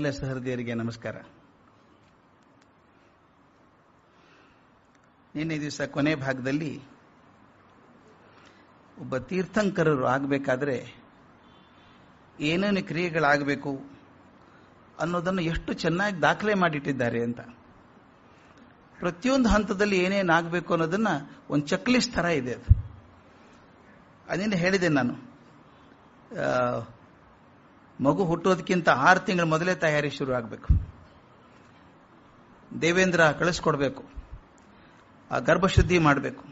ಎಲ್ಲ ಸಹೃದಯರಿಗೆ ನಮಸ್ಕಾರ. ನಿನ್ನೆ ದಿವಸ ಕೊನೆ ಭಾಗದಲ್ಲಿ ಒಬ್ಬ ತೀರ್ಥಂಕರರು ಆಗಬೇಕಾದ್ರೆ ಏನೇನು ಕ್ರಿಯೆಗಳಾಗಬೇಕು ಅನ್ನೋದನ್ನು ಎಷ್ಟು ಚೆನ್ನಾಗಿ ದಾಖಲೆ ಮಾಡಿಟ್ಟಿದ್ದಾರೆ ಅಂತ. ಪ್ರತಿಯೊಂದು ಹಂತದಲ್ಲಿ ಏನೇನು ಆಗಬೇಕು ಅನ್ನೋದನ್ನ ಒಂದು ಚೆಕ್ಲಿಸ್ಟ್ ಥರ ಇದೆ ಅದು. ಅದನ್ನು ಹೇಳಿದೆ ನಾನು. ಮಗು ಹುಟ್ಟೋದಕ್ಕಿಂತ ಆರು ತಿಂಗಳ ಮೊದಲೇ ತಯಾರಿ ಶುರು ಆಗಬೇಕು. ದೇವೇಂದ್ರ ಕಳಿಸ್ಕೊಡ್ಬೇಕು. ಆ ಗರ್ಭಶುದ್ಧಿ ಮಾಡಬೇಕು.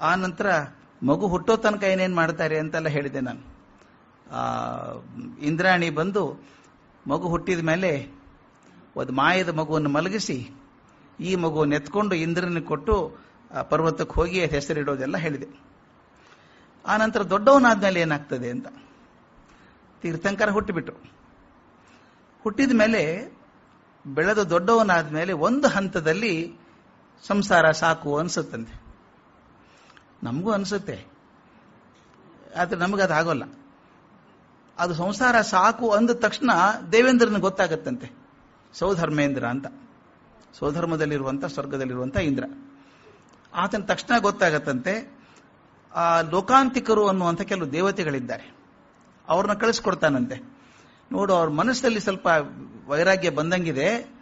ಆ ನಂತರ ಮಗು ಹುಟ್ಟೋ ತನಕ ಏನೇನು ಮಾಡ್ತಾರೆ ಅಂತೆಲ್ಲ ಹೇಳಿದೆ ನಾನು. ಆ, ಇಂದ್ರಾಣಿ ಬಂದು ಮಗು ಹುಟ್ಟಿದ ಮೇಲೆ ಒಂದು ಮಾಯದ ಮಗುವನ್ನು ಮಲಗಿಸಿ ಈ ಮಗುವನ್ನು ಎತ್ಕೊಂಡು ಇಂದ್ರನಿಗೆ ಕೊಟ್ಟು ಆ ಪರ್ವತಕ್ಕೆ ಹೋಗಿ ಹೆಸರಿಡೋದೆಲ್ಲ ಹೇಳಿದೆ. ಆ ನಂತರ ದೊಡ್ಡವನಾದ್ಮೇಲೆ ಏನಾಗ್ತದೆ ಅಂತ. ತೀರ್ಥಂಕರ ಹುಟ್ಟಿಬಿಟ್ರು. ಹುಟ್ಟಿದ ಮೇಲೆ ಬೆಳೆದು ದೊಡ್ಡವನಾದ ಮೇಲೆ ಒಂದು ಹಂತದಲ್ಲಿ ಸಂಸಾರ ಸಾಕು ಅನ್ಸುತ್ತಂತೆ. ನಮಗೂ ಅನ್ಸುತ್ತೆ. ಆದ್ರೆ ನಮಗದು ಆಗೋಲ್ಲ. ಅದು ಸಂಸಾರ ಸಾಕು ಅಂದ ತಕ್ಷಣ ದೇವೇಂದ್ರನ ಗೊತ್ತಾಗತ್ತಂತೆ. ಸೌಧರ್ಮೇಂದ್ರ ಅಂತ. ಸೌಧರ್ಮದಲ್ಲಿರುವಂಥ ಸ್ವರ್ಗದಲ್ಲಿರುವಂಥ ಇಂದ್ರ. ಆತನ ತಕ್ಷಣ ಗೊತ್ತಾಗತ್ತಂತೆ. ಆ ಲೋಕಾಂತಿಕರು ಅನ್ನುವಂಥ ಕೆಲವು ದೇವತೆಗಳಿದ್ದಾರೆ. ಅವ್ರನ್ನ ಕಳಿಸ್ಕೊಡ್ತಾನಂತೆ. ನೋಡು, ಅವ್ರ ಮನಸ್ಸಲ್ಲಿ ಸ್ವಲ್ಪ ವೈರಾಗ್ಯ ಬಂದಂಗಿದೆ,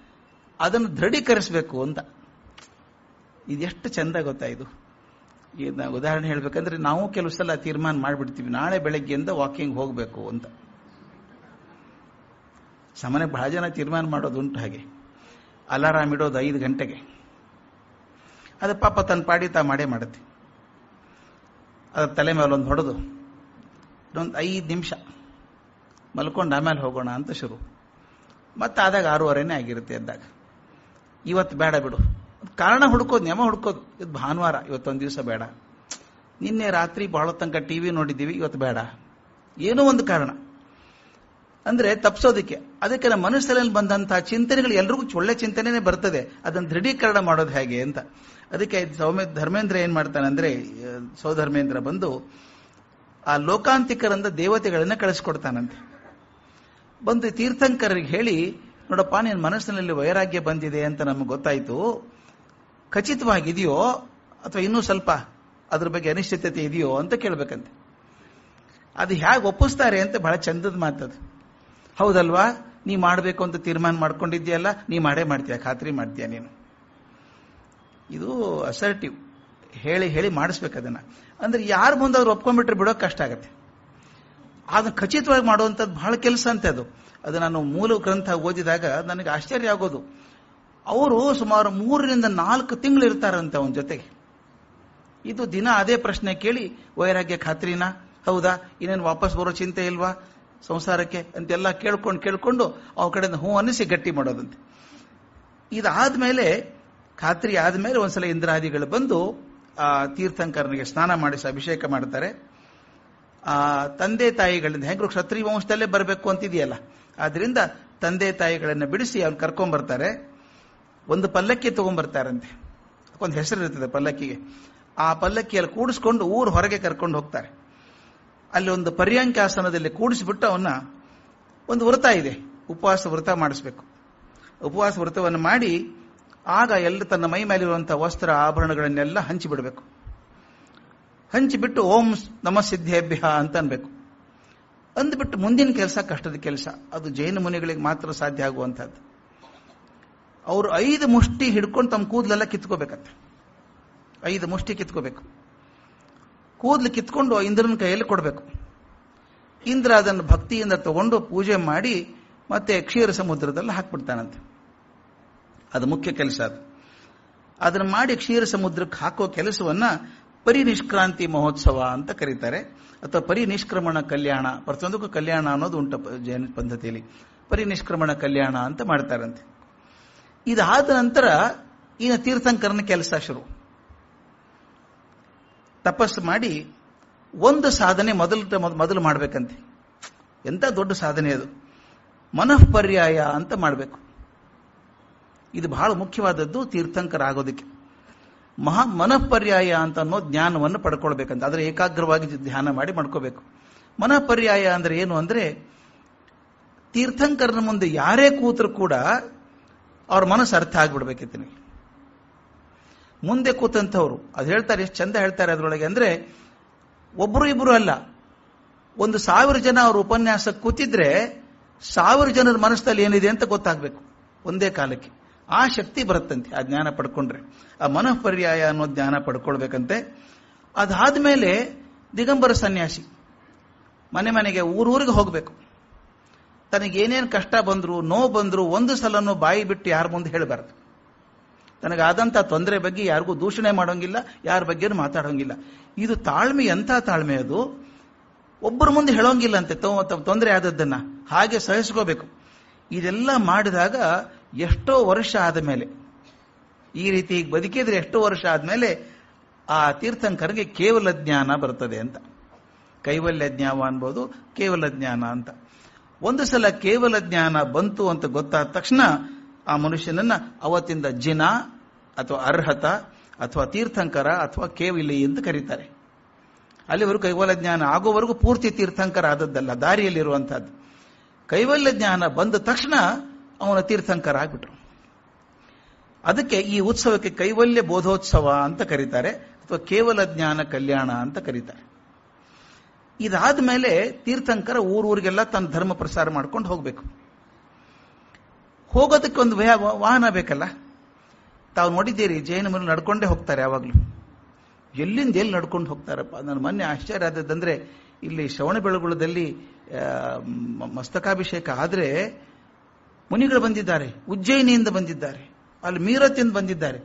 ಅದನ್ನು ದೃಢೀಕರಿಸಬೇಕು ಅಂತ. ಇದೆಷ್ಟು ಚಂದ ಗೊತ್ತಾ ಇದು? ಈಗ ಉದಾಹರಣೆ ಹೇಳ್ಬೇಕಂದ್ರೆ, ನಾವು ಕೆಲವು ಸಲ ತೀರ್ಮಾನ ಮಾಡಿಬಿಡ್ತೀವಿ, ನಾಳೆ ಬೆಳಗ್ಗೆಯಿಂದ ವಾಕಿಂಗ್ ಹೋಗಬೇಕು ಅಂತ. ಸಾಮಾನ್ಯ ಬಹಳ ಜನ ತೀರ್ಮಾನ ಮಾಡೋದುಂಟು ಹಾಗೆ. ಅಲಾರಾಮ್ ಇಡೋದು ಐದು ಗಂಟೆಗೆ. ಅದು ಪಾಪ ತನ್ನ ಪಾಡಿ ತಾ ಮಾಡೇ ಮಾಡುತ್ತೆ. ಅದರ ತಲೆ ಮೇಲೆ ಒಂದು ಹೊಡೆದು ಇನ್ನೊಂದು ಐದು ನಿಮಿಷ. ಮಲ್ಕೊಂಡು ಆಮೇಲೆ ಹೋಗೋಣ ಅಂತ ಶುರು. ಮತ್ತೆ ಆದಾಗ ಆರೂವರೆನೇ ಆಗಿರುತ್ತೆ ಅಂದಾಗ ಇವತ್ತು ಬೇಡ ಬಿಡು. ಕಾರಣ ಹುಡ್ಕೋದು ನೆಮ ಹುಡ್ಕೋದು. ಇದು ಭಾನುವಾರ, ಇವತ್ತೊಂದು ದಿವಸ ಬೇಡ. ನಿನ್ನೆ ರಾತ್ರಿ ಬಹಳ ತನಕ ಟಿ ವಿ ನೋಡಿದ್ದೀವಿ ಇವತ್ತು ಬೇಡ. ಏನೋ ಒಂದು ಕಾರಣ. ಅಂದ್ರೆ ತಪ್ಸೋದಕ್ಕೆ. ಅದಕ್ಕೆ ನಮ್ಮ ಮನಸ್ಸಲ್ಲಿ ಬಂದಂತಹ ಚಿಂತನೆಗಳು ಎಲ್ರಿಗೂ ಒಳ್ಳೆ ಚಿಂತನೆನೇ ಬರ್ತದೆ. ಅದನ್ನು ದೃಢೀಕರಣ ಮಾಡೋದು ಹೇಗೆ ಅಂತ. ಅದಕ್ಕೆ ಸೌಮ್ಯ ಧರ್ಮೇಂದ್ರ ಏನ್ ಮಾಡ್ತಾನೆ ಅಂದ್ರೆ ಸೌಧರ್ಮೇಂದ್ರ ಬಂದು ಆ ಲೋಕಾಂತಿಕರಂದ ದೇವತೆಗಳನ್ನ ಕಳಿಸ್ಕೊಡ್ತಾನಂತೆ. ಬಂದು ತೀರ್ಥಂಕರರಿಗೆ ಹೇಳಿ, ನೋಡಪ್ಪ ನಿನ್ನ ಮನಸ್ಸಿನಲ್ಲಿ ವೈರಾಗ್ಯ ಬಂದಿದೆ ಅಂತ ನಮ್ಗೆ ಗೊತ್ತಾಯ್ತು. ಖಚಿತವಾಗಿದೆಯೋ, ಅಥವಾ ಇನ್ನೂ ಸ್ವಲ್ಪ ಅದ್ರ ಬಗ್ಗೆ ಅನಿಶ್ಚಿತತೆ ಇದೆಯೋ ಅಂತ ಕೇಳ್ಬೇಕಂತೆ. ಅದು ಹೇಗೆ ಒಪ್ಪಿಸ್ತಾರೆ ಅಂತ ಬಹಳ ಚಂದದ ಮಾತದು. ಹೌದಲ್ವಾ? ನೀ ಮಾಡಬೇಕು ಅಂತ ತೀರ್ಮಾನ ಮಾಡ್ಕೊಂಡಿದ್ಯಲ್ಲ ನೀ ಮಾಡೇ ಮಾಡ್ತೀಯ, ಖಾತ್ರಿ ಮಾಡ್ತೀಯ ನೀನು. ಇದು ಅಸರ್ಟಿವ್ ಹೇಳಿ ಹೇಳಿ ಮಾಡಿಸ್ಬೇಕು ಅದನ್ನ. ಅಂದ್ರೆ ಯಾರು ಮುಂದೆ ಒಪ್ಕೊಂಡ್ಬಿಟ್ರೆ ಬಿಡೋಕೆ ಕಷ್ಟ ಆಗತ್ತೆ. ಅದನ್ನ ಖಚಿತವಾಗಿ ಮಾಡುವಂಥದ್ದು ಬಹಳ ಕೆಲಸ ಅಂತೆ ಅದು. ಅದು ನಾನು ಮೂಲ ಗ್ರಂಥ ಓದಿದಾಗ ನನಗೆ ಆಶ್ಚರ್ಯ ಆಗೋದು. ಅವರು ಸುಮಾರು ಮೂರರಿಂದ ನಾಲ್ಕು ತಿಂಗಳು ಇರ್ತಾರಂತೆ ಅವನ ಜೊತೆಗೆ. ಇದು ದಿನ ಅದೇ ಪ್ರಶ್ನೆ ಕೇಳಿ, ವೈರಾಗ್ಯ ಖಾತ್ರಿನಾ? ಹೌದಾ? ಇನ್ನೇನು ವಾಪಸ್ ಬರೋ ಚಿಂತೆ ಇಲ್ವಾ? ಸಂಸಾರಕ್ಕೆ? ಅಂತೆಲ್ಲ ಕೇಳ್ಕೊಂಡು ಕೇಳ್ಕೊಂಡು ಅವ್ರ ಕಡೆಯಿಂದ ಹೂ ಅನ್ನಿಸಿ ಗಟ್ಟಿ ಮಾಡೋದಂತೆ. ಇದಾದ್ಮೇಲೆ, ಖಾತ್ರಿ ಆದ್ಮೇಲೆ ಒಂದ್ಸಲ ಇಂದ್ರಾದಿಗಳು ಬಂದು ತೀರ್ಥಂಕರನಿಗೆ ಸ್ನಾನ ಮಾಡಿಸಿ ಅಭಿಷೇಕ ಮಾಡ್ತಾರೆ ಆ, ತಂದೆ ತಾಯಿಗಳಿಂದ, ಹೆಂಗ್ರು ಕ್ಷತ್ರಿಯ ವಂಶದಲ್ಲೇ ಬರಬೇಕು ಅಂತಿದೆಯಲ್ಲ? ಆದ್ರಿಂದ ತಂದೆ ತಾಯಿಗಳನ್ನ ಬಿಡಿಸಿ ಅವ್ನು ಕರ್ಕೊಂಡ್ಬರ್ತಾರೆ ಒಂದು ಪಲ್ಲಕ್ಕಿ ತಗೊಂಡ್ಬರ್ತಾರಂತೆ ಒಂದು ಹೆಸರು ಇರ್ತದೆ ಪಲ್ಲಕ್ಕಿಗೆ. ಆ ಪಲ್ಲಕ್ಕಿಯಲ್ಲಿ ಕೂಡಿಸ್ಕೊಂಡು ಊರು ಹೊರಗೆ ಕರ್ಕೊಂಡು ಹೋಗ್ತಾರೆ. ಅಲ್ಲಿ ಒಂದು ಪರ್ಯಾಂಕಾಸನದಲ್ಲಿ ಕೂಡಿಸಿಬಿಟ್ಟು ಅವನ್ನ ಒಂದು ವ್ರತ ಇದೆ. ಉಪವಾಸ ವ್ರತ ಮಾಡಿಸ್ಬೇಕು. ಉಪವಾಸ ವ್ರತವನ್ನು ಮಾಡಿ ಆಗ ಎಲ್ಲ ತನ್ನ ಮೈ ಮೇಲಿರುವಂತಹ ವಸ್ತ್ರ ಆಭರಣಗಳನ್ನೆಲ್ಲ ಹಂಚಿಬಿಡಬೇಕು. ಹಂಚಿಬಿಟ್ಟು ಓಂ ನಮ ಸಿದ್ಧೇಭ್ಯ ಅಂತ ಅನ್ಬೇಕು. ಅಂದ್ಬಿಟ್ಟು ಮುಂದಿನ ಕೆಲಸ ಕಷ್ಟದ ಕೆಲಸ. ಅದು ಜೈನ ಮುನಿಗಳಿಗೆ ಮಾತ್ರ ಸಾಧ್ಯ ಆಗುವಂಥದ್ದು. ಅವರು ಐದು ಮುಷ್ಟಿ ಹಿಡ್ಕೊಂಡು ತಮ್ಮ ಕೂದಲೆಲ್ಲ ಕಿತ್ಕೋಬೇಕಂತೆ. ಐದು ಮುಷ್ಟಿ ಕಿತ್ಕೋಬೇಕು. ಕೂದಲು ಕಿತ್ಕೊಂಡು ಇಂದ್ರನ ಕೈಯಲ್ಲಿ ಕೊಡಬೇಕು. ಇಂದ್ರ ಅದನ್ನು ಭಕ್ತಿಯಿಂದ ತಗೊಂಡು ಪೂಜೆ ಮಾಡಿ ಮತ್ತೆ ಕ್ಷೀರ ಸಮುದ್ರದಲ್ಲಿ ಹಾಕ್ಬಿಡ್ತಾನಂತೆ. ಅದು ಮುಖ್ಯ ಕೆಲಸ ಅದು. ಅದನ್ನು ಮಾಡಿ ಕ್ಷೀರ ಸಮುದ್ರಕ್ಕೆ ಹಾಕೋ ಕೆಲಸವನ್ನ ಪರಿನಿಷ್ಕ್ರಾಂತಿ ಮಹೋತ್ಸವ ಅಂತ ಕರೀತಾರೆ. ಅಥವಾ ಪರಿನಿಷ್ಕ್ರಮಣ ಕಲ್ಯಾಣ. ಪ್ರತಿಯೊಂದಕ್ಕೂ ಕಲ್ಯಾಣ ಅನ್ನೋದು ಉಂಟು ಜೈನ ಪದ್ಧತಿಯಲ್ಲಿ. ಪರಿನಿಷ್ಕ್ರಮಣ ಕಲ್ಯಾಣ ಅಂತ ಮಾಡ್ತಾರಂತೆ. ಇದಾದ ನಂತರ ಈಗ ತೀರ್ಥಂಕರನ ಕೆಲಸ ಶುರು. ತಪಸ್ಸು ಮಾಡಿ ಒಂದು ಸಾಧನೆ ಮೊದಲು ಮೊದಲು ಮಾಡಬೇಕಂತೆ. ಎಂಥ ದೊಡ್ಡ ಸಾಧನೆ ಅದು. ಮನಃಪರ್ಯಾಯ ಅಂತ ಮಾಡಬೇಕು. ಇದು ಬಹಳ ಮುಖ್ಯವಾದದ್ದು ತೀರ್ಥಂಕರ ಆಗೋದಕ್ಕೆ ಮಹಾ ಮನಃಪರ್ಯಾಯ ಅಂತ ಅನ್ನೋ ಜ್ಞಾನವನ್ನು ಪಡ್ಕೊಳ್ಬೇಕಂತ, ಆದರೆ ಏಕಾಗ್ರವಾಗಿ ಧ್ಯಾನ ಮಾಡಿ ಮಾಡ್ಕೋಬೇಕು. ಮನಃಪರ್ಯಾಯ ಅಂದ್ರೆ ಏನು ಅಂದ್ರೆ, ತೀರ್ಥಂಕರನ ಮುಂದೆ ಯಾರೇ ಕೂತರು ಕೂಡ ಅವ್ರ ಮನಸ್ಸು ಅರ್ಥ ಆಗ್ಬಿಡ್ಬೇಕಿತ್ತು ನಿಮಗೆ. ಮುಂದೆ ಕೂತಂಥವ್ರು, ಅದು ಹೇಳ್ತಾರೆ, ಎಷ್ಟು ಚಂದ ಹೇಳ್ತಾರೆ ಅದರೊಳಗೆ ಅಂದ್ರೆ ಒಬ್ಬರು ಇಬ್ರು ಅಲ್ಲ. ಒಂದು ಸಾವಿರ ಜನ ಅವ್ರ ಉಪನ್ಯಾಸಕ್ಕೆ ಕೂತಿದ್ರೆ, ಸಾವಿರ ಜನರ ಮನಸ್ಸಲ್ಲಿ ಏನಿದೆ ಅಂತ ಗೊತ್ತಾಗಬೇಕು, ಒಂದೇ ಕಾಲಕ್ಕೆ. ಆ ಶಕ್ತಿ ಬರುತ್ತಂತೆ, ಆ ಜ್ಞಾನ ಪಡ್ಕೊಂಡ್ರೆ. ಆ ಮನಃಪರ್ಯಾಯ ಅನ್ನೋ ಜ್ಞಾನ ಪಡ್ಕೊಳ್ಬೇಕಂತೆ. ಅದಾದ್ಮೇಲೆ ದಿಗಂಬರ ಸನ್ಯಾಸಿ. ಮನೆ ಮನೆಗೆ, ಊರೂರಿಗೆ ಹೋಗಬೇಕು. ತನಗೇನೇನು ಕಷ್ಟ ಬಂದರೂ, ನೋವು ಬಂದರೂ ಒಂದು ಸಲನೂ ಬಾಯಿ ಬಿಟ್ಟು ಯಾರ ಮುಂದೆ ಹೇಳಬಾರ್ದು. ತನಗಾದಂಥ ತೊಂದರೆ ಬಗ್ಗೆ ಯಾರಿಗೂ ದೂಷಣೆ ಮಾಡೋಂಗಿಲ್ಲ, ಯಾರ ಬಗ್ಗೆನೂ ಮಾತಾಡೋಂಗಿಲ್ಲ. ಇದು ತಾಳ್ಮೆ, ಎಂಥ ತಾಳ್ಮೆ ಅದು? ಒಬ್ಬರ ಮುಂದೆ ಹೇಳೋಂಗಿಲ್ಲ ಅಂತೆ ತೊಂದರೆ ಆದದ್ದನ್ನ. ಹಾಗೆ ಸಹಿಸ್ಕೋಬೇಕು. ಇದೆಲ್ಲ ಮಾಡಿದಾಗ ಎಷ್ಟೋ ವರ್ಷ ಆದ ಮೇಲೆ ಈ ರೀತಿ ಬದುಕಿದ್ರೆ ಎಷ್ಟೋ ವರ್ಷ ಆದಮೇಲೆ ಆ ತೀರ್ಥಂಕರಿಗೆ ಕೇವಲ ಜ್ಞಾನ ಬರ್ತದೆ ಅಂತ. ಕೈವಲ್ಯ ಜ್ಞಾನ ಅನ್ಬೋದು, ಕೇವಲ ಜ್ಞಾನ ಅಂತ. ಒಂದು ಸಲ ಕೇವಲ ಜ್ಞಾನ ಬಂತು ಅಂತ ಗೊತ್ತಾದ ತಕ್ಷಣ ಆ ಮನುಷ್ಯನನ್ನ ಅವತ್ತಿಂದ ಜಿನ ಅಥವಾ ಅರ್ಹತ ಅಥವಾ ತೀರ್ಥಂಕರ ಅಥವಾ ಕೇವಲಿ ಎಂದು ಕರೀತಾರೆ. ಅಲ್ಲಿವರೆಗೂ ಕೈವಲ ಜ್ಞಾನ ಆಗೋವರೆಗೂ ಪೂರ್ತಿ ತೀರ್ಥಂಕರ ಆದದ್ದಲ್ಲ ದಾರಿಯಲ್ಲಿರುವಂತಹದ್ದು. ಕೈವಲ್ಯ ಜ್ಞಾನ ಬಂದ ತಕ್ಷಣ ಅವನ ತೀರ್ಥಂಕರ ಆಗ್ಬಿಟ್ರು ಅದಕ್ಕೆ ಈ ಉತ್ಸವಕ್ಕೆ ಕೈವಲ್ಯ ಬೋಧೋತ್ಸವ ಅಂತ ಕರೀತಾರೆ, ಅಥವಾ ಕೇವಲ ಜ್ಞಾನ ಕಲ್ಯಾಣ ಅಂತ ಕರೀತಾರೆ. ಇದಾದ ಮೇಲೆ ತೀರ್ಥಂಕರ ಊರೂರಿಗೆಲ್ಲ ತನ್ನ ಧರ್ಮ ಪ್ರಸಾರ ಮಾಡ್ಕೊಂಡು ಹೋಗಬೇಕು. ಹೋಗೋದಕ್ಕೆ ಒಂದು ವಾಹನ ಬೇಕಲ್ಲ? ತಾವು ನೋಡಿದ್ದೀರಿ, ಜೈನ ಮೇಲೆ ನಡ್ಕೊಂಡೇ ಹೋಗ್ತಾರೆ ಯಾವಾಗಲೂ. ಎಲ್ಲಿಂದ ಎಲ್ಲಿ ನಡ್ಕೊಂಡು ಹೋಗ್ತಾರಪ್ಪ? ನಾನು ಮೊನ್ನೆ ಆಶ್ಚರ್ಯ ಆದದ್ದಂದ್ರೆ ಇಲ್ಲಿ ಶ್ರವಣ ಬೆಳಗುಳದಲ್ಲಿ ಮಸ್ತಕಾಭಿಷೇಕ ಆದರೆ ಮುನಿಗಳು ಬಂದಿದ್ದಾರೆ, ಉಜ್ಜಯಿನಿಯಿಂದ ಬಂದಿದ್ದಾರೆ, ಅಲ್ಲಿ ಮೀರತ್ತಿಂದ ಬಂದಿದ್ದಾರೆ.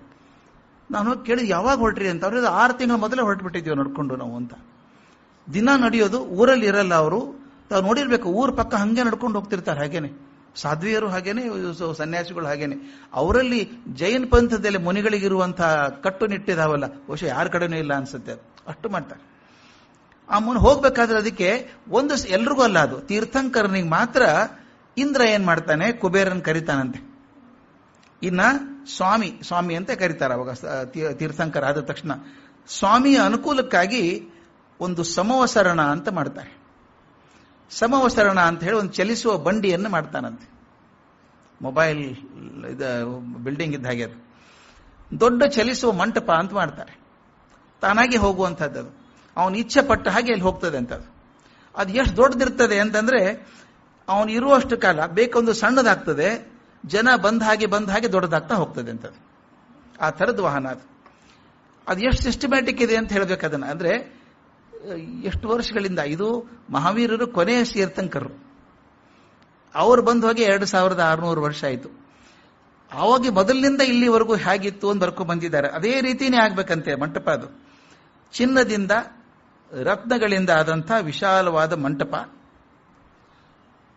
ನಾನು ಕೇಳಿ ಯಾವಾಗ ಹೊರಟ್ರಿ ಅಂತ. ಅವ್ರಿಗೆ ಆರು ತಿಂಗಳ ಮೊದಲೇ ಹೊರಟ್ಬಿಟ್ಟಿದ್ದೀವಿ ನಡ್ಕೊಂಡು ನಾವು ಅಂತ. ದಿನ ನಡೆಯೋದು, ಊರಲ್ಲಿ ಇರಲ್ಲ ಅವರು. ತಾವು ನೋಡಿರ್ಬೇಕು, ಊರ ಪಕ್ಕ ಹಂಗೆ ನಡ್ಕೊಂಡು ಹೋಗ್ತಿರ್ತಾರೆ, ಹಾಗೇನೆ. ಸಾಧ್ವಿಯರು ಹಾಗೇನೆ ಸನ್ಯಾಸಿಗಳು ಹಾಗೇನೆ. ಅವರಲ್ಲಿ ಜೈನ್ ಪಂಥದಲ್ಲಿ ಮುನಿಗಳಿಗಿರುವಂತಹ ಕಟ್ಟುನಿಟ್ಟಿದಾವಲ್ಲ, ಬಹುಶಃ ಯಾರ ಕಡೆನೂ ಇಲ್ಲ ಅನ್ಸುತ್ತೆ. ಅಷ್ಟು ಮಾಡ್ತಾರೆ. ಆ ಮುನ್, ಹೋಗ್ಬೇಕಾದ್ರೆ ಅದಕ್ಕೆ ಒಂದು ಎಲ್ರಿಗೂ ಅಲ್ಲ ಅದು. ತೀರ್ಥಂಕರನಿಗೆ ಮಾತ್ರ ಇಂದ್ರ ಏನ್ ಮಾಡ್ತಾನೆ? ಕುಬೇರನ್ ಕರಿತಾನಂತೆ. ಇನ್ನ ಸ್ವಾಮಿ ಸ್ವಾಮಿ ಅಂತ ಕರೀತಾರೆ ಅವಾಗ ತೀರ್ಥಂಕರ ಆದ ತಕ್ಷಣ. ಸ್ವಾಮಿಯ ಅನುಕೂಲಕ್ಕಾಗಿ ಒಂದು ಸಮವಸರಣ ಅಂತ ಮಾಡ್ತಾರೆ. ಸಮವಸರಣ ಅಂತ ಹೇಳಿ ಒಂದು ಚಲಿಸುವ ಬಂಡಿಯನ್ನು ಮಾಡ್ತಾನಂತೆ. ಮೊಬೈಲ್, ಇದ, ಬಿಲ್ಡಿಂಗ್ ಇದ್ದ ಹಾಗೆ ಅದು. ದೊಡ್ಡ ಚಲಿಸುವ ಮಂಟಪ ಅಂತ ಮಾಡ್ತಾರೆ. ತಾನಾಗಿ ಹೋಗುವಂಥದ್ದು ಅವನು ಇಚ್ಛೆ ಪಟ್ಟ ಹಾಗೆ ಅಲ್ಲಿ ಹೋಗ್ತದೆ ಅಂತ ಅದು ಎಷ್ಟು ದೊಡ್ಡದಿರ್ತದೆ ಅಂತಂದ್ರೆ ಅವನು ಇರುವಷ್ಟು ಕಾಲ ಬೇಕೊಂದು ಸಣ್ಣದಾಗ್ತದೆ, ಜನ ಬಂದ ಹಾಗೆ ಬಂದ ಹಾಗೆ ದೊಡ್ಡದಾಗ್ತಾ ಹೋಗ್ತದೆ ಅಂತ ಆ ಥರದ ವಾಹನ ಅದು. ಅದು ಎಷ್ಟು ಸಿಸ್ಟಮ್ಯಾಟಿಕ್ ಇದೆ ಅಂತ ಹೇಳಬೇಕು ಅದನ್ನು. ಅಂದ್ರೆ, ಎಷ್ಟು ವರ್ಷಗಳಿಂದ, ಇದು ಮಹಾವೀರರು ಕೊನೆಯ ಸೇರ್ತಂಕರು ಅವರು ಬಂದು ಹೋಗಿ ಎರಡು ಸಾವಿರದ ಆರುನೂರು ವರ್ಷ ಆಯಿತು. ಆವಾಗ ಮೊದಲಿನಿಂದ ಇಲ್ಲಿವರೆಗೂ ಹೇಗಿತ್ತು ಅಂತ ಬರ್ಕೊಂಡು ಬಂದಿದ್ದಾರೆ. ಅದೇ ರೀತಿನೇ ಆಗ್ಬೇಕಂತೆ ಮಂಟಪ ಅದು. ಚಿನ್ನದಿಂದ, ರತ್ನಗಳಿಂದ ಆದಂಥ ವಿಶಾಲವಾದ ಮಂಟಪ.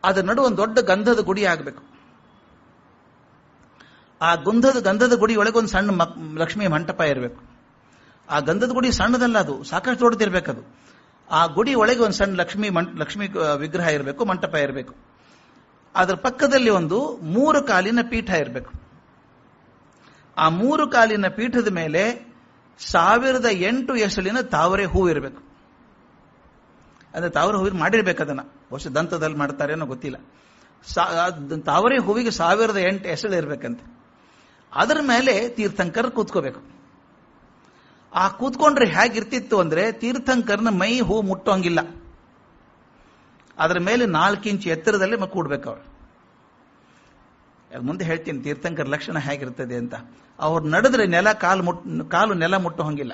ಅದರ ನಡುವೆ ಒಂದು ದೊಡ್ಡ ಗಂಧದ ಗುಡಿ ಆಗಬೇಕು. ಆ ಗಂಧದ ಗಂಧದ ಗುಡಿ ಒಳಗೆ ಒಂದು ಸಣ್ಣ ಲಕ್ಷ್ಮಿ ಮಂಟಪ ಇರಬೇಕು. ಆ ಗಂಧದ ಗುಡಿ ಸಣ್ಣದಲ್ಲ ಅದು, ಸಾಕಷ್ಟು ದೊಡ್ಡದಿರ್ಬೇಕದು. ಆ ಗುಡಿ ಒಳಗೆ ಒಂದು ಸಣ್ಣ ಲಕ್ಷ್ಮಿ ಲಕ್ಷ್ಮಿ ವಿಗ್ರಹ ಇರಬೇಕು, ಮಂಟಪ ಇರಬೇಕು. ಅದರ ಪಕ್ಕದಲ್ಲಿ ಒಂದು ಮೂರು ಕಾಲಿನ ಪೀಠ ಇರಬೇಕು. ಆ ಮೂರು ಕಾಲಿನ ಪೀಠದ ಮೇಲೆ ಸಾವಿರದ ಎಂಟು ಎಸಳಿನ ತಾವರೆ ಹೂವು ಇರಬೇಕು. ಅಂದ್ರೆ ತಾವರೆ ಹೂವಿನ ಮಾಡಿರ್ಬೇಕು ಅದನ್ನ. ವರ್ಷ ದಂತದಲ್ಲಿ ಮಾಡ್ತಾರೇನೋ ಗೊತ್ತಿಲ್ಲ. ತಾವರೆ ಹೂವಿಗೆ ಸಾವಿರದ ಎಂಟು ಎಸಳು ಇರಬೇಕಂತೆ. ಅದರ ಮೇಲೆ ತೀರ್ಥಂಕರ್ ಕೂತ್ಕೋಬೇಕು. ಆ ಕೂತ್ಕೊಂಡ್ರೆ ಹೇಗಿರ್ತಿತ್ತು ಅಂದ್ರೆ ತೀರ್ಥಂಕರ್ನ ಮೈ ಹೂ ಮುಟ್ಟೋಂಗಿಲ್ಲ. ಅದರ ಮೇಲೆ ನಾಲ್ಕು ಇಂಚು ಎತ್ತರದಲ್ಲಿ ಕೂಡ್ಬೇಕು ಅವ್ರು. ಮುಂದೆ ಹೇಳ್ತೀನಿ, ತೀರ್ಥಂಕರ್ ಲಕ್ಷಣ ಹೇಗಿರ್ತದೆ ಅಂತ. ಅವ್ರು ನಡೆದ್ರೆ ನೆಲ ಕಾಲು ಮುಟ್, ಕಾಲು ನೆಲ ಮುಟ್ಟು ಹಂಗಿಲ್ಲ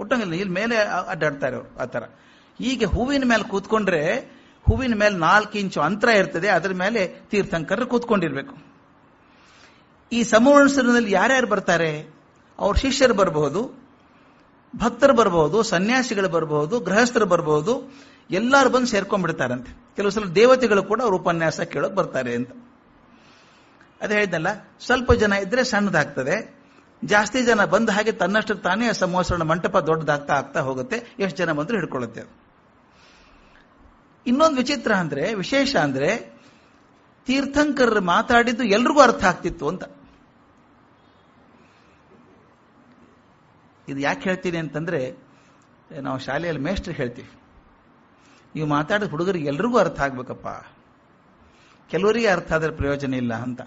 ಮುಟ್ಟೋಂಗಿಲ್ಲ, ಇಲ್ಲಿ ಮೇಲೆ ಅಡ್ಡಾಡ್ತಾರೆ ಅವರು, ಆ ತರ ಹೀಗೆ ಹೂವಿನ ಮೇಲೆ ಕೂತ್ಕೊಂಡ್ರೆ ಹೂವಿನ ಮೇಲೆ ನಾಲ್ಕು ಇಂಚು ಅಂತರ ಇರ್ತದೆ, ಅದರ ಮೇಲೆ ತೀರ್ಥಂಕರರು ಕೂತ್ಕೊಂಡಿರ್ಬೇಕು. ಈ ಸಮವರ್ಣದಲ್ಲಿ ಯಾರ್ಯಾರು ಬರ್ತಾರೆ? ಅವ್ರ ಶಿಷ್ಯರು ಬರಬಹುದು, ಭಕ್ತರು ಬರಬಹುದು, ಸನ್ಯಾಸಿಗಳು ಬರಬಹುದು, ಗೃಹಸ್ಥರು ಬರಬಹುದು, ಎಲ್ಲರೂ ಬಂದು ಸೇರ್ಕೊಂಡ್ಬಿಡ್ತಾರಂತೆ. ಕೆಲವು ಸಲ ದೇವತೆಗಳು ಕೂಡ ಅವ್ರ ಉಪನ್ಯಾಸ ಕೇಳೋಕೆ ಬರ್ತಾರೆ ಅಂತ. ಅದೇ ಹೇಳಿದ್ನಲ್ಲ, ಸ್ವಲ್ಪ ಜನ ಇದ್ರೆ ಸಣ್ಣದಾಗ್ತದೆ, ಜಾಸ್ತಿ ಜನ ಬಂದ ಹಾಗೆ ತನ್ನಷ್ಟು ತಾನೇ ಆ ಸಂವತ್ಸರಣ ಮಂಟಪ ದೊಡ್ಡದಾಗ್ತಾ ಆಗ್ತಾ ಹೋಗುತ್ತೆ, ಎಷ್ಟು ಜನ ಬಂದರೂ ಹಿಡ್ಕೊಳ್ಳುತ್ತೆ ಅದು. ಇನ್ನೊಂದು ವಿಚಿತ್ರ ಅಂದ್ರೆ, ವಿಶೇಷ ಅಂದ್ರೆ ತೀರ್ಥಂಕರ್ ಮಾತಾಡಿದ್ದು ಎಲ್ರಿಗೂ ಅರ್ಥ ಆಗ್ತಿತ್ತು ಅಂತ. ಇದು ಯಾಕೆ ಹೇಳ್ತೀನಿ ಅಂತಂದ್ರೆ, ನಾವು ಶಾಲೆಯಲ್ಲಿ ಮೇಸ್ಟ್ರಿ ಹೇಳ್ತೀವಿ. ನೀವು ಮಾತಾಡಿದ ಹುಡುಗರಿಗೆ ಎಲ್ರಿಗೂ ಅರ್ಥ ಆಗ್ಬೇಕಪ್ಪ. ಕೆಲವರಿಗೆ ಅರ್ಥ ಆದ್ರೆ ಪ್ರಯೋಜನ ಇಲ್ಲ ಅಂತ.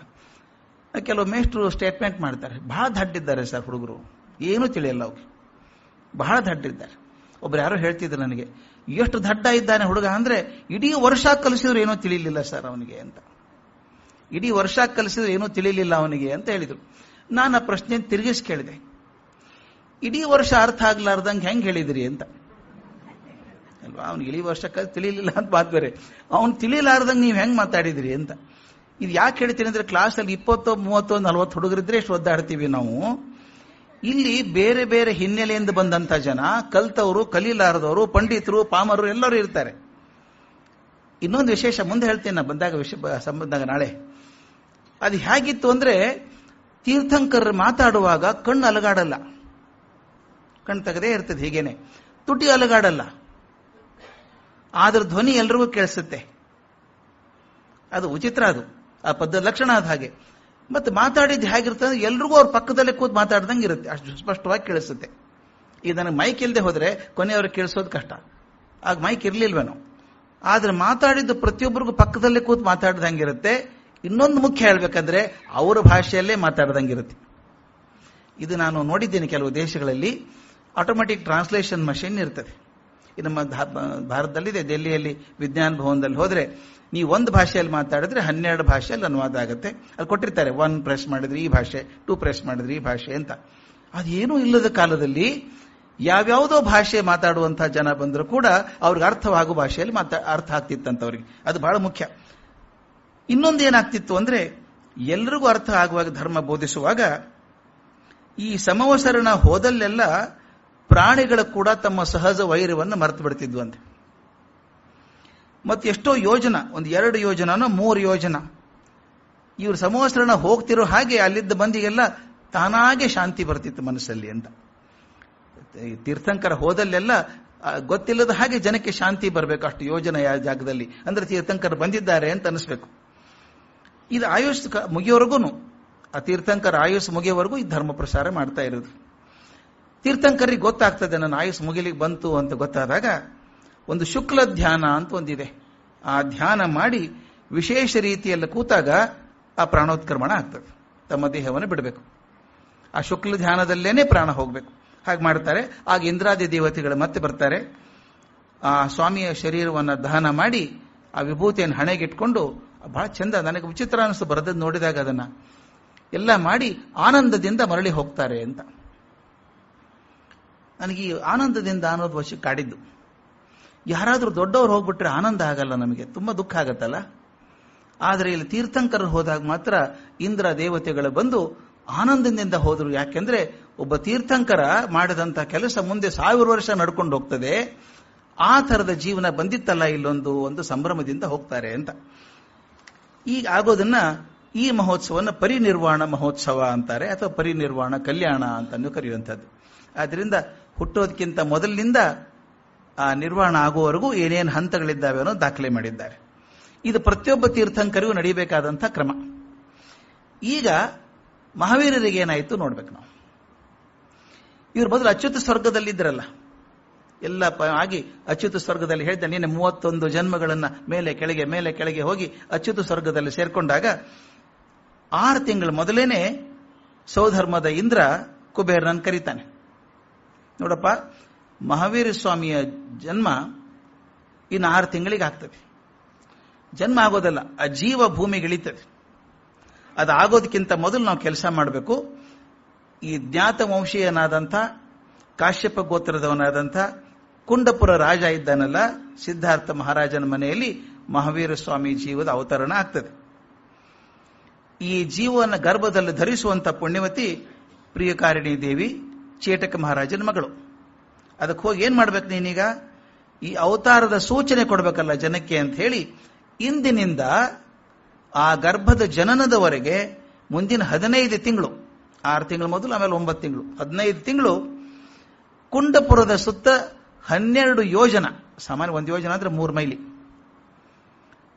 ಕೆಲವು ಮೇಷ್ಟ್ರು ಸ್ಟೇಟ್ಮೆಂಟ್ ಮಾಡ್ತಾರೆ. ಬಹಳ ದಡ್ಡಿದ್ದಾರೆ ಸರ್ ಹುಡುಗರು. ಏನೂ ತಿಳಿಯಲ್ಲ ಅವ್ರಿಗೆ. ಬಹಳ ದಡ್ಡಿದ್ದಾರೆ. ಒಬ್ರು ಯಾರೋ ಹೇಳ್ತಿದ್ರು ನನಗೆ, ಎಷ್ಟು ದಡ್ಡ ಇದ್ದಾನೆ ಹುಡುಗ ಅಂದ್ರೆ ಇಡೀ ವರ್ಷ ಕಲಿಸಿದ್ರು ಏನೋ ತಿಳಿಲಿಲ್ಲ ಸರ್ ಅವನಿಗೆ ಅಂತ. ಇಡೀ ವರ್ಷ ಕಲಿಸಿದ್ರು ಏನೂ ತಿಳಿಲಿಲ್ಲ ಅವನಿಗೆ ಅಂತ ಹೇಳಿದ್ರು. ನಾನು ಆ ಪ್ರಶ್ನೆ ತಿರುಗಿಸಿ ಕೇಳಿದೆ. ಇಡೀ ವರ್ಷ ಅರ್ಥ ಆಗ್ಲಾರ್ದಂಗೆ ಹೆಂಗೆ ಹೇಳಿದ್ರಿ ಅಂತ. ಅಲ್ವಾ? ಅವ್ನಿಗೆ ಇಡೀ ವರ್ಷ ಕಲ್, ತಿಳಿಲಿಲ್ಲ ಅಂತ ಮಾತು ಬೇರೆ. ಅವ್ನು ತಿಳಿಲಾರ್ದಂಗೆ ನೀವು ಹೆಂಗೆ ಮಾತಾಡಿದ್ರಿ ಅಂತ. ಇದು ಯಾಕೆ ಹೇಳ್ತೀನಿ ಅಂದ್ರೆ ಕ್ಲಾಸಲ್ಲಿ ಇಪ್ಪತ್ತು, ಮೂವತ್ತು, ನಲ್ವತ್ತು ಹುಡುಗರಿದ್ರೆ ಎಷ್ಟು ಒದ್ದಾಡ್ತೀವಿ ನಾವು? ಇಲ್ಲಿ ಬೇರೆ ಬೇರೆ ಹಿನ್ನೆಲೆಯಿಂದ ಬಂದಂತ ಜನ, ಕಲ್ತವರು, ಕಲೀಲಾರದವರು, ಪಂಡಿತರು ಪಾಮರು ಎಲ್ಲರೂ ಇರ್ತಾರೆ. ಇನ್ನೊಂದು ವಿಶೇಷ ಮುಂದೆ ಹೇಳ್ತೀನಿ, ನಾ ಬಂದಾಗ ವಿಷಯ ಸಂಬಂಧಾಗ ನಾಳೆ. ಅದು ಹೇಗಿತ್ತು ಅಂದ್ರೆ ತೀರ್ಥಂಕರ್ ಮಾತಾಡುವಾಗ ಕಣ್ಣು ಅಲಗಾಡಲ್ಲ. ಕಣ್ಣು ತೆಗದೇ ಇರ್ತದೆ ಹೀಗೇನೆ. ತುಟಿ ಅಲಗಾಡಲ್ಲ. ಆದ್ರ ಧ್ವನಿ ಎಲ್ರಿಗೂ ಕೇಳಿಸುತ್ತೆ. ಅದು ವಿಚಿತ್ರ ಅದು. ಆ ಪದ್ಧ ಲಕ್ಷಣ ಅದು ಹಾಗೆ. ಮತ್ತೆ ಮಾತಾಡಿದ್ದು ಅಂದ್ರೆ ಎಲ್ರಿಗೂ ಅವ್ರ ಪಕ್ಕದಲ್ಲೇ ಕೂತ್ ಮಾತಾಡ್ದಂಗೆ ಇರುತ್ತೆ. ಅಷ್ಟು ಸ್ಪಷ್ಟವಾಗಿ ಕೇಳಿಸುತ್ತೆ. ಈಗ ನನಗೆ ಮೈಕ್ ಇಲ್ಲದೆ ಹೋದ್ರೆ ಕೊನೆಯವ್ರಿಗೆ ಕೇಳಿಸೋದು ಕಷ್ಟ. ಆಗ ಮೈಕ್ ಇರ್ಲಿಲ್ವೇನು. ಆದ್ರೆ ಮಾತಾಡಿದ್ದು ಪ್ರತಿಯೊಬ್ಬರಿಗೂ ಪಕ್ಕದಲ್ಲೇ ಕೂತ್ ಮಾತಾಡ್ದಂಗಿರುತ್ತೆ. ಇನ್ನೊಂದು ಮುಖ್ಯ ಹೇಳ್ಬೇಕಂದ್ರೆ ಅವರ ಭಾಷೆಯಲ್ಲೇ ಮಾತಾಡ್ದಂಗಿರುತ್ತೆ. ಇದು ನಾನು ನೋಡಿದ್ದೇನೆ ಕೆಲವು ದೇಶಗಳಲ್ಲಿ. ಆಟೋಮೆಟಿಕ್ ಟ್ರಾನ್ಸ್ಲೇಷನ್ ಮಷಿನ್ ಇರ್ತದೆ. ಇದು ನಮ್ಮ ಭಾರತದಲ್ಲಿದೆ. ಡೆಲ್ಲಿಯಲ್ಲಿ ವಿಜ್ಞಾನ ಭವನದಲ್ಲಿ ಹೋದ್ರೆ ನೀವು ಒಂದು ಭಾಷೆಯಲ್ಲಿ ಮಾತಾಡಿದ್ರೆ ಹನ್ನೆರಡು ಭಾಷೆಯಲ್ಲಿ ಅನುವಾದ ಆಗುತ್ತೆ. ಅಲ್ಲಿ ಕೊಟ್ಟಿರ್ತಾರೆ, ಒನ್ ಪ್ರೆಸ್ ಮಾಡಿದ್ರೆ ಈ ಭಾಷೆ, ಟೂ ಪ್ರೆಸ್ ಮಾಡಿದ್ರೆ ಈ ಭಾಷೆ ಅಂತ. ಅದೇನೂ ಇಲ್ಲದ ಕಾಲದಲ್ಲಿ ಯಾವ್ಯಾವುದೋ ಭಾಷೆ ಮಾತಾಡುವಂತಹ ಜನ ಬಂದರೂ ಕೂಡ ಅವ್ರಿಗೆ ಅರ್ಥವಾಗುವ ಭಾಷೆಯಲ್ಲಿ ಮಾತಾ, ಅರ್ಥ ಆಗ್ತಿತ್ತಂತ ಅವ್ರಿಗೆ ಅದು ಬಹಳ ಮುಖ್ಯ. ಇನ್ನೊಂದು ಏನಾಗ್ತಿತ್ತು ಅಂದ್ರೆ ಎಲ್ರಿಗೂ ಅರ್ಥ ಆಗುವಾಗ, ಧರ್ಮ ಬೋಧಿಸುವಾಗ ಈ ಸಮವಸರಣ ಹೋದಲ್ಲೆಲ್ಲ ಪ್ರಾಣಿಗಳು ಕೂಡ ತಮ್ಮ ಸಹಜ ವೈರವನ್ನು ಮರೆತು ಬಿಡ್ತಿದ್ವು ಅಂತೆ. ಮತ್ತೆ ಎಷ್ಟೋ ಯೋಜನ, ಒಂದು ಎರಡು ಯೋಜನನೋ ಮೂರು ಯೋಜನ. ಇವರು ಸಮವಸ್ತ್ರನ ಹೋಗ್ತಿರೋ ಹಾಗೆ ಅಲ್ಲಿದ್ದ ಮಂದಿಗೆಲ್ಲ ತಾನಾಗೆ ಶಾಂತಿ ಬರ್ತಿತ್ತು ಮನಸ್ಸಲ್ಲಿ ಅಂತ. ತೀರ್ಥಂಕರ ಹೋದಲ್ಲೆಲ್ಲ ಗೊತ್ತಿಲ್ಲದ ಹಾಗೆ ಜನಕ್ಕೆ ಶಾಂತಿ ಬರಬೇಕು ಅಷ್ಟು ಯೋಜನೆ ಯಾವ ಜಾಗದಲ್ಲಿ. ಅಂದ್ರೆ ತೀರ್ಥಂಕರ ಬಂದಿದ್ದಾರೆ ಅಂತ ಅನಿಸ್ಬೇಕು. ಇದು ಆಯುಷ್ ಮುಗಿಯೋವರೆಗೂ ಆ ತೀರ್ಥಂಕರ ಆಯುಷ್ ಮುಗಿಯೋವರೆಗೂ ಈ ಧರ್ಮ ಪ್ರಸಾರ ಮಾಡ್ತಾ ಇರೋದು. ತೀರ್ಥಂಕರಿಗೆ ಗೊತ್ತಾಗ್ತದೆ, ನನ್ನ ಆಯುಸ್ಸು ಮುಗಿಲಿಗೆ ಬಂತು ಅಂತ ಗೊತ್ತಾದಾಗ ಒಂದು ಶುಕ್ಲ ಧ್ಯಾನ ಅಂತ ಒಂದಿದೆ. ಆ ಧ್ಯಾನ ಮಾಡಿ ವಿಶೇಷ ರೀತಿಯಲ್ಲಿ ಕೂತಾಗ ಆ ಪ್ರಾಣೋತ್ಕ್ರಮಣ ಆಗ್ತದೆ. ತಮ್ಮ ದೇಹವನ್ನು ಬಿಡಬೇಕು. ಆ ಶುಕ್ಲ ಧ್ಯಾನದಲ್ಲೇನೆ ಪ್ರಾಣ ಹೋಗಬೇಕು. ಹಾಗೆ ಮಾಡ್ತಾರೆ. ಆಗ ಇಂದ್ರಾದಿ ದೇವತೆಗಳು ಮತ್ತೆ ಬರ್ತಾರೆ. ಆ ಸ್ವಾಮಿಯ ಶರೀರವನ್ನು ದಹನ ಮಾಡಿ ಆ ವಿಭೂತಿಯನ್ನು ಹಣೆಗಿಟ್ಕೊಂಡು, ಬಹಳ ಚಂದ, ನನಗೆ ವಿಚಿತ್ರ ಅನಿಸ್ತು ಬರೆದದ್ದು ನೋಡಿದಾಗ ಅದನ್ನ ಎಲ್ಲ ಮಾಡಿ ಆನಂದದಿಂದ ಮರಳಿ ಹೋಗ್ತಾರೆ ಅಂತ. ನನಗೆ ಈ ಆನಂದದಿಂದ ಅನ್ನೋದು ವಶ ಕಾಡಿದ್ದು. ಯಾರಾದರೂ ದೊಡ್ಡವರು ಹೋಗ್ಬಿಟ್ರೆ ಆನಂದ ಆಗಲ್ಲ ನಮಗೆ. ತುಂಬಾ ದುಃಖ ಆಗತ್ತಲ್ಲ? ಆದರೆ ಇಲ್ಲಿ ತೀರ್ಥಂಕರರು ಹೋದಾಗ ಮಾತ್ರ ಇಂದ್ರ ದೇವತೆಗಳು ಬಂದು ಆನಂದದಿಂದ ಹೋದರು. ಯಾಕೆಂದ್ರೆ ಒಬ್ಬ ತೀರ್ಥಂಕರ ಮಾಡಿದಂತ ಕೆಲಸ ಮುಂದೆ ಸಾವಿರ ವರ್ಷ ನಡ್ಕೊಂಡು ಹೋಗ್ತದೆ. ಆ ಥರದ ಜೀವನ ಬಂದಿತ್ತಲ್ಲ ಇಲ್ಲೊಂದು ಒಂದು ಸಂಭ್ರಮದಿಂದ ಹೋಗ್ತಾರೆ ಅಂತ. ಈಗ ಆಗೋದನ್ನ ಈ ಮಹೋತ್ಸವನ ಪರಿನಿರ್ವಾಣ ಮಹೋತ್ಸವ ಅಂತಾರೆ ಅಥವಾ ಪರಿನಿರ್ವಾಣ ಕಲ್ಯಾಣ ಅಂತಂದು ಕರೆಯುವಂಥದ್ದು. ಆದ್ರಿಂದ ಹುಟ್ಟೋದಕ್ಕಿಂತ ಮೊದಲಿನಿಂದ, ಆ ನಿರ್ವಾಣ ಆಗುವವರೆಗೂ ಏನೇನು ಹಂತಗಳಿದ್ದಾವೆ ಅನ್ನೋ ದಾಖಲೆ ಮಾಡಿದ್ದಾರೆ. ಇದು ಪ್ರತಿಯೊಬ್ಬ ತೀರ್ಥಂಕರಿಗೂ ನಡೀಬೇಕಾದಂಥ ಕ್ರಮ. ಈಗ ಮಹಾವೀರರಿಗೆ ಏನಾಯಿತು ನೋಡ್ಬೇಕು ನಾವು. ಇವ್ರ ಮೊದಲು ಅಚ್ಯುತ ಸ್ವರ್ಗದಲ್ಲಿದ್ದರಲ್ಲ ಎಲ್ಲ ಆಗಿ ಅಚ್ಯುತ ಸ್ವರ್ಗದಲ್ಲಿ ಹೇಳಿದ, ನಿನ್ನೆ ಮೂವತ್ತೊಂದು ಜನ್ಮಗಳನ್ನ ಮೇಲೆ ಕೆಳಗೆ ಮೇಲೆ ಕೆಳಗೆ ಹೋಗಿ ಅಚ್ಯುತ ಸ್ವರ್ಗದಲ್ಲಿ ಸೇರ್ಕೊಂಡಾಗ ಆರು ತಿಂಗಳ ಮೊದಲೇನೆ ಸೌಧರ್ಮದ ಇಂದ್ರ ಕುಬೇರನನ್ನು ಕರೀತಾನೆ. ನೋಡಪ್ಪ, ಮಹಾವೀರ ಸ್ವಾಮಿಯ ಜನ್ಮ ಇನ್ನು ಆರು ತಿಂಗಳಿಗೆ ಆಗ್ತದೆ. ಜನ್ಮ ಆಗೋದಲ್ಲ ಆ ಜೀವ ಭೂಮಿಗೆ ಇಳಿತದೆ ಅದು ಆಗೋದಕ್ಕಿಂತ ಮೊದಲು ನಾವು ಕೆಲಸ ಮಾಡಬೇಕು. ಈ ಜ್ಞಾತ ವಂಶೀಯನಾದಂಥ ಕಾಶ್ಯಪ ಗೋತ್ರದವನಾದಂಥ, ಕುಂಡಪುರ ರಾಜ ಇದ್ದಾನಲ್ಲ, ಸಿದ್ಧಾರ್ಥ ಮಹಾರಾಜನ ಮನೆಯಲ್ಲಿ ಮಹಾವೀರ ಸ್ವಾಮಿ ಜೀವದ ಅವತರಣ ಆಗ್ತದೆ. ಈ ಜೀವನ ಗರ್ಭದಲ್ಲಿ ಧರಿಸುವಂತ ಪುಣ್ಯವತಿ ಪ್ರಿಯಕಾರಿಣಿ ದೇವಿ ಚೇಟಕ ಮಹಾರಾಜನ ಮಗಳು. ಅದಕ್ಕೆ ಹೋಗಿ ಏನ್ ಮಾಡ್ಬೇಕು ನೀನೀಗ? ಈ ಅವತಾರದ ಸೂಚನೆ ಕೊಡಬೇಕಲ್ಲ ಜನಕ್ಕೆ ಅಂತ ಹೇಳಿ ಇಂದಿನಿಂದ ಆ ಗರ್ಭದ ಜನನದವರೆಗೆ ಮುಂದಿನ ಹದಿನೈದು ತಿಂಗಳು, ಆರು ತಿಂಗಳು ಮೊದಲು, ಆಮೇಲೆ ಒಂಬತ್ತು ತಿಂಗಳು, ಹದಿನೈದು ತಿಂಗಳು ಕುಂಡಪುರದ ಸುತ್ತ ಹನ್ನೆರಡು ಯೋಜನ, ಸಾಮಾನ್ಯ ಒಂದು ಯೋಜನ ಅಂದ್ರೆ ಮೂರು ಮೈಲಿ.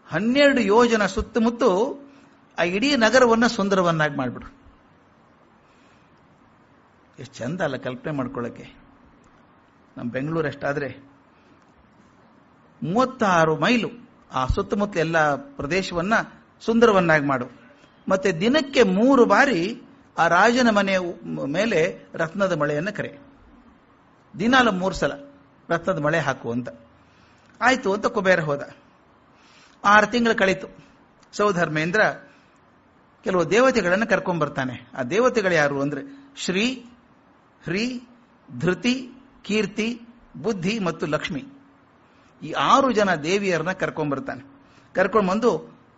ಹನ್ನೆರಡು ಯೋಜನ ಸುತ್ತಮುತ್ತ ಆ ಇಡೀ ನಗರವನ್ನ ಸುಂದರವನ್ನಾಗಿ ಮಾಡ್ಬಿಡು. ಎಷ್ಟು ಚಂದ ಅಲ್ಲ ಕಲ್ಪನೆ ಮಾಡ್ಕೊಳ್ಳೋಕೆ. ನಮ್ಮ ಬೆಂಗಳೂರು ಎಷ್ಟಾದ್ರೆ ಮೂವತ್ತಾರು ಮೈಲು ಆ ಸುತ್ತಮುತ್ತಲ ಎಲ್ಲ ಪ್ರದೇಶವನ್ನ ಸುಂದರವನ್ನಾಗಿ ಮಾಡು. ಮತ್ತೆ ದಿನಕ್ಕೆ ಮೂರು ಬಾರಿ ಆ ರಾಜನ ಮನೆಯ ಮೇಲೆ ರತ್ನದ ಮಳೆಯನ್ನು ಕರೆ. ದಿನಾಲ ಮೂರು ಸಲ ರತ್ನದ ಮಳೆ ಹಾಕು ಅಂತ. ಆಯಿತು ಅಂತ ಕುಬೇರ ಹೋದ. ಆರು ತಿಂಗಳು ಕಳೀತು. ಸೌಧರ್ಮೇಂದ್ರ ಕೆಲವು ದೇವತೆಗಳನ್ನು ಕರ್ಕೊಂಡ್ಬರ್ತಾನೆ ಆ ದೇವತೆಗಳು ಯಾರು ಅಂದ್ರೆ ಶ್ರೀ ಹ್ರೀ, ಧೃತಿ, ಕೀರ್ತಿ, ಬುದ್ಧಿ ಮತ್ತು ಲಕ್ಷ್ಮಿ. ಈ ಆರು ಜನ ದೇವಿಯರನ್ನ ಕರ್ಕೊಂಡ್ಬರ್ತಾನೆ ಕರ್ಕೊಂಡು ಬಂದು